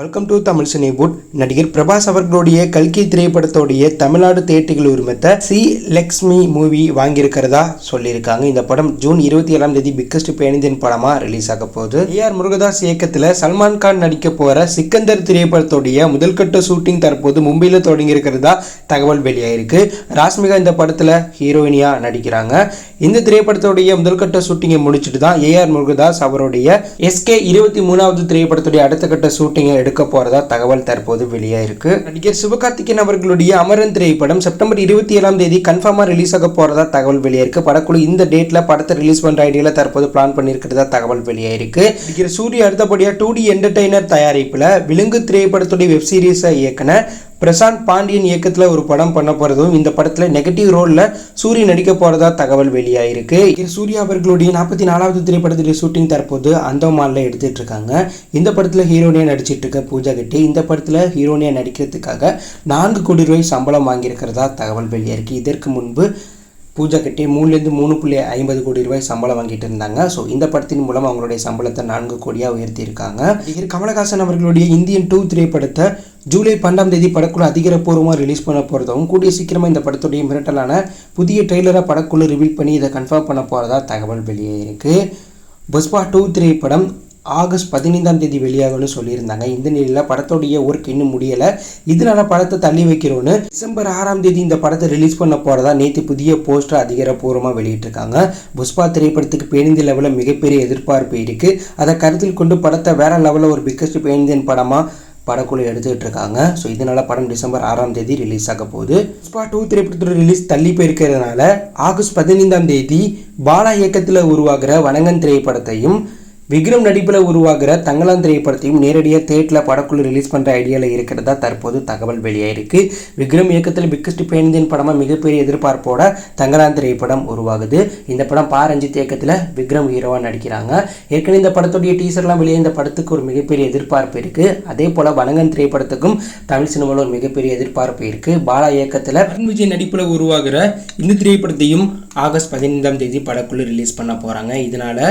Welcome to Tamil Cinewood நடிகர் பிரபாஸ் அவர்களுடைய கல்கி திரைப்படத்தோடைய தமிழ்நாடு தேட்டிகள் உரிமத்தை சி லக்ஷ்மி மூவி வாங்கியிருக்கிறதா சொல்லியிருக்காங்க. இந்த படம் ஜூன் இருபத்தி ஏழாம் தேதி பிக்கஸ்ட் பேனிந்தின் படமா ரிலீஸ் ஆக போகுது. ஏஆர் முருகதாஸ் இயக்கத்தில் சல்மான் கான் நடிக்க போற சிக்கந்தர் திரைப்படத்தோடைய முதல்கட்ட ஷூட்டிங் தற்போது மும்பையில் தொடங்கி இருக்கிறதா தகவல் வெளியாயிருக்கு. ராஸ்மிகா இந்த படத்தில் ஹீரோயினியா நடிக்கிறாங்க. இந்த திரைப்படத்தோடைய முதல்கட்ட ஷூட்டிங்கை முடிச்சுட்டு தான் ஏஆர் முருகதாஸ் அவருடைய எஸ்கே இருபத்தி மூணாவது திரைப்படத்துடைய அடுத்த கட்ட ஷூட்டிங்கை எடுக்க போறதா தகவல் தற்போது வெளியாயிருக்கு நடிகர் சிவகார்த்திகேயன் அவர்களுடைய அமரன் திரைப்படம் செப்டம்பர் இருபத்தி ஏழாம் தேதி கன்ஃபார்மா ரிலீஸ் ஆக போறதா தகவல் வெளியாயிருக்கு படக்குழு இந்த டேட்ல படத்தை ரிலீஸ் பண்ற ஐடியாவில் தற்போது பிளான் பண்ணியிருக்கிறதா தகவல் வெளியாயிருக்கு நடிகர் சூரிய அடுத்தபடியா டூ டி என்டர்டெய்னர் தயாரிப்புல விலங்கு திரைப்படத்துடைய வெப்சீரிஸை இயக்குன பிரசாந்த் பாண்டியன் இயக்கத்தில் ஒரு படம் பண்ண போகிறதும் இந்த படத்தில் நெகட்டிவ் ரோலில் சூரிய நடிக்க போகிறதா தகவல் வெளியாயிருக்கு. சூர்யா அவர்களுடைய நாற்பத்தி நாலாவது திரைப்படத்தில் ஷூட்டிங் தற்போது அந்தமானில் எடுத்துகிட்டு இருக்காங்க இந்த படத்தில் ஹீரோனியாக நடிச்சிட்டு இருக்க பூஜா கெட்டி இந்த படத்தில் ஹீரோனியாக நடிக்கிறதுக்காக நான்கு கோடி ரூபாய் சம்பளம் வாங்கியிருக்கிறதா தகவல் வெளியாயிருக்கு. இதற்கு முன்பு பூஜா கட்டி மூணுலேருந்து மூணு புள்ளி ஐம்பது கோடி ரூபாய் சம்பளம் வாங்கிட்டு இருந்தாங்க ஸோ இந்த படத்தின் மூலம் அவங்களுடைய சம்பளத்தை நான்கு கோடியாக உயர்த்தியிருக்காங்க. கமலஹாசன் அவர்களுடைய இந்தியன் டூ திரைப்படத்தை ஜூலை பன்னெண்டாம் தேதி படக்குழு அதிகாரப்பூர்வமாக ரிலீஸ் பண்ண போகிறதும் கூடிய சீக்கிரமாக இந்த படத்துடைய மிரட்டலான புதிய ட்ரெய்லராக படக்குழு ரிவீல் பண்ணி இதை கன்ஃபார்ம் பண்ண போகிறதா தகவல் வெளியாயிருக்கு புஷ்பா டூ திரைப்படம் ஆகஸ்ட் பதினைந்தாம் தேதி வெளியாகும்னு சொல்லியிருந்தாங்க. இந்த நிலையில் படத்துடைய ஒர்க் இன்னும் முடியலை. இதனால படத்தை தள்ளி வைக்கிறோன்னு டிசம்பர் ஆறாம் தேதி இந்த படத்தை ரிலீஸ் பண்ண போகிறதா நேற்று புதிய போஸ்டர் அதிகாரப்பூர்வமாக வெளியிட்டிருக்காங்க. புஷ்பா திரைப்படத்துக்கு பேருந்து லெவலில் மிகப்பெரிய எதிர்பார்ப்பு இருக்குது அதை கருத்தில் கொண்டு படத்தை வேற லெவலில் ஒரு பிக்கஸ்ட் பேருந்தின் படமாக படக்குழு எடுத்துக்கிட்டு இருக்காங்க. ஸோ இதனால படம் டிசம்பர் ஆறாம் தேதி ரிலீஸ் ஆக போகுது. புஷ்பா டூ திரைப்படத்தோட ரிலீஸ் தள்ளி போயிருக்கிறதுனால ஆகஸ்ட் பதினைந்தாம் தேதி பாலா இயக்கத்தில் உருவாகிற வணங்கன் திரைப்படத்தையும் விக்ரம் நடிப்பில் உருவாகிற தங்கலான் திரைப்படத்தையும் நேரடியாக தேட்டில் படக்குழு ரிலீஸ் பண்ணுற ஐடியாவில் இருக்கிறதா தற்போது தகவல் வெளியாயிருக்கு. விக்ரம் இயக்கத்தில் பிக்கஸ்ட் பேனிந்தின் படமாக மிகப்பெரிய எதிர்பார்ப்போட தங்கலான் திரைப்படம் உருவாகுது. இந்த படம் பா. ரஞ்சித் இயக்கத்தில் விக்ரம் ஹீரோவாக நடிக்கிறாங்க. ஏற்கனவே இந்த படத்துடைய டீசர்லாம் வெளியே இந்த படத்துக்கு ஒரு மிகப்பெரிய எதிர்பார்ப்பு இருக்குது அதே போல் வணங்கன் திரைப்படத்துக்கும் தமிழ் சினிமாவில் ஒரு மிகப்பெரிய எதிர்பார்ப்பு இருக்குது பாலா இயக்கத்தில் அருண் விஜய் நடிப்பில் உருவாகிற இந்த திரைப்படத்தையும் ஆகஸ்ட் பதினைந்தாம் தேதி படக்குழு ரிலீஸ் பண்ண போகிறாங்க இதனால்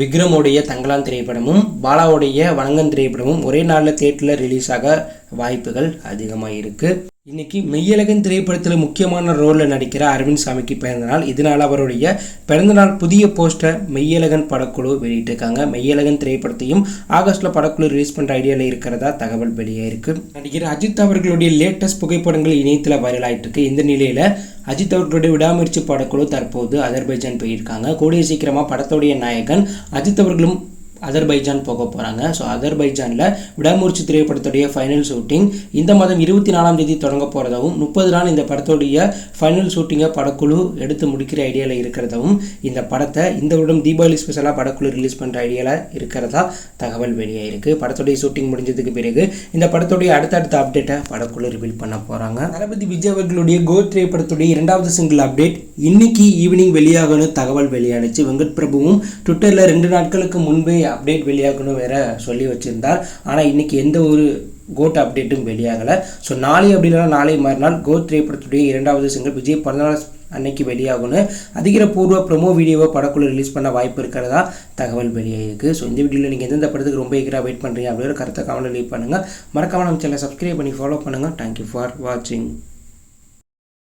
விக்ரமுடைய தங்கலான் திரைப்படமும் பாலாவுடைய வணங்கன் திரைப்படமும் ஒரே நாளில் தேட்டரில் ரிலீஸ் ஆக வாய்ப்புகள் அதிகமாக இருக்குது இன்னைக்கு மெய்யழகன் திரைப்படத்தில் முக்கியமான ரோலில் நடிக்கிற அரவிந்த் சாமிக்கு பிறந்தநாள் இதனால் அவருடைய பிறந்தநாள் புதிய போஸ்டர் மெய்யழகன் படக்குழு வெளியிட்டிருக்காங்க. மெய்யழகன் திரைப்படத்தையும் ஆகஸ்ட்டில் படக்குழு ரிலீஸ் பண்ணுற ஐடியாவில் இருக்கிறதா தகவல் வெளியாயிருக்கு. நடிகர் அஜித் அவர்களுடைய லேட்டஸ்ட் புகைப்படங்கள் இணையத்தில் வைரல் ஆயிட்டு இருக்கு இந்த நிலையில் அஜித் அவர்களுடைய விடாமுயற்சி படக்குழு தற்போது அதர்பைஜான் போயிருக்காங்க. கூடிய சீக்கிரமாக படத்துடைய நாயகன் அஜித் அவர்களும் அதர்பைஜான் போக போகிறாங்க ஸோ அதர்பைஜானில் விடாமூர்ச்சி திரைப்படத்துடைய ஃபைனல் ஷூட்டிங் இந்த மாதம் இருபத்தி நாலாம் தேதி தொடங்க போகிறதாவும் முப்பது நாள் இந்த படத்துடைய ஃபைனல் ஷூட்டிங்கை படக்குழு எடுத்து முடிக்கிற ஐடியாவில் இருக்கிறதாவும் இந்த படத்தை இந்த வருடம் தீபாவளி ஸ்பெஷலாக படக்குழு ரிலீஸ் பண்ணுற ஐடியாவில் இருக்கிறதா தகவல் வெளியாயிருக்கு படத்துடைய ஷூட்டிங் முடிஞ்சதுக்கு பிறகு இந்த படத்துடைய அடுத்தடுத்த அப்டேட்டை படக்குழு ரிவீல் பண்ண போகிறாங்க தளபதி விஜய் அவர்களுடைய கோ திரைப்படத்துடைய இரண்டாவது சிங்கிள் அப்டேட் இன்னைக்கு ஈவினிங் வெளியாகணும் தகவல் வெளியானுச்சு. வெங்கட் பிரபுவும் ட்விட்டரில் ரெண்டு நாட்களுக்கு முன்பே அப்டேட் வெளியாகணும் வேற சொல்லி வச்சுருந்தார். ஆனால் இன்னைக்கு எந்த ஒரு கோட் அப்டேட்டும் வெளியாகலை. ஸோ நாளை அப்படின்னா நாளை மறுநாள் கோட் திரைப்படத்துடைய இரண்டாவது சிங்கிள் விஜய் பிறந்தநாள் அன்னைக்கு வெளியாகும்னு அதிகாரப்பூர்வ ப்ரொமோ வீடியோவை படக்குழு ரிலீஸ் பண்ண வாய்ப்பு இருக்கிறதா? தகவல் வெளியாகிருக்கு ஸோ இந்த வீடியோவில் நீங்கள் எந்தெந்த படத்துக்கு ரொம்ப ஈகராக வெயிட் பண்ணுறீங்க அப்படிங்கிற கருத்தை கமெண்ட் லீவ் பண்ணுங்கள் மறக்காம நம்ம சேனலை சப்ஸ்கிரைப் பண்ணி ஃபாலோ பண்ணுங்கள் தேங்க்யூ ஃபார் வாட்சிங்